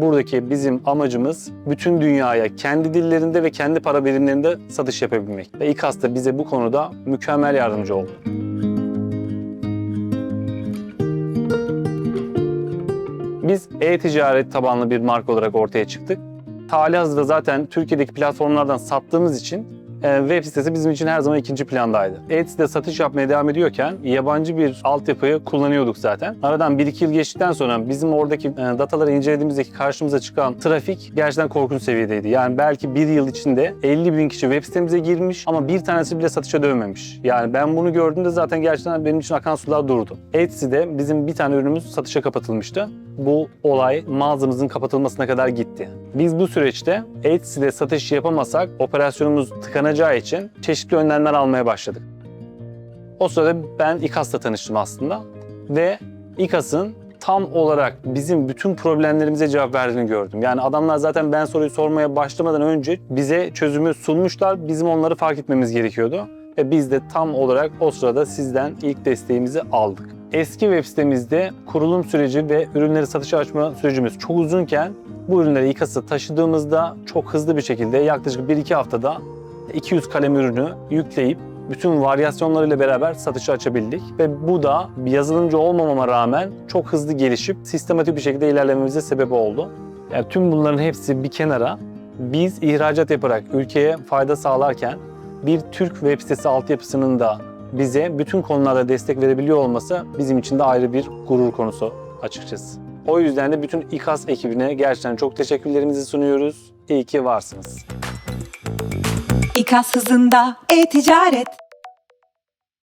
Buradaki bizim amacımız bütün dünyaya kendi dillerinde ve kendi para birimlerinde satış yapabilmek. Ve İKAS da bize bu konuda mükemmel yardımcı oldu. Biz e-ticaret tabanlı bir marka olarak ortaya çıktık. Hali hazırda zaten Türkiye'deki platformlardan sattığımız için web sitesi bizim için her zaman ikinci plandaydı. Etsy'de satış yapmaya devam ediyorken yabancı bir altyapıyı kullanıyorduk zaten. Aradan 1-2 yıl geçtikten sonra bizim oradaki e, dataları incelediğimizdeki karşımıza çıkan trafik gerçekten korkunç seviyedeydi. Yani belki bir yıl içinde 50 bin kişi web sitemize girmiş ama bir tanesi bile satışa dönmemiş. Yani ben bunu gördüğümde zaten gerçekten benim için akan sular durdu. Etsy'de bizim bir tane ürünümüz satışa kapatılmıştı. Bu olay mağazamızın kapatılmasına kadar gitti. Biz bu süreçte Etsy'de satış yapamasak operasyonumuz tıkanacağı için çeşitli önlemler almaya başladık. O sırada ben İKAS'la tanıştım aslında ve İKAS'ın tam olarak bizim bütün problemlerimize cevap verdiğini gördüm. Yani adamlar zaten ben soruyu sormaya başlamadan önce bize çözümü sunmuşlar. Bizim onları fark etmemiz gerekiyordu. Ve biz de tam olarak o sırada sizden ilk desteğimizi aldık. Eski web sitemizde kurulum süreci ve ürünleri satışa açma sürecimiz çok uzunken bu ürünleri İKAS'a taşıdığımızda çok hızlı bir şekilde yaklaşık 1-2 haftada 200 kalem ürünü yükleyip bütün varyasyonlarıyla beraber satışa açabildik. Ve bu da bir yazılımcı olmamama rağmen çok hızlı gelişip sistematik bir şekilde ilerlememize sebep oldu. Yani tüm bunların hepsi bir kenara biz ihracat yaparak ülkeye fayda sağlarken bir Türk web sitesi altyapısının da bize bütün konularda destek verebiliyor olması bizim için de ayrı bir gurur konusu açıkçası. O yüzden de bütün İKAS ekibine gerçekten çok teşekkürlerimizi sunuyoruz. İyi ki varsınız. İKAS hızında e-ticaret.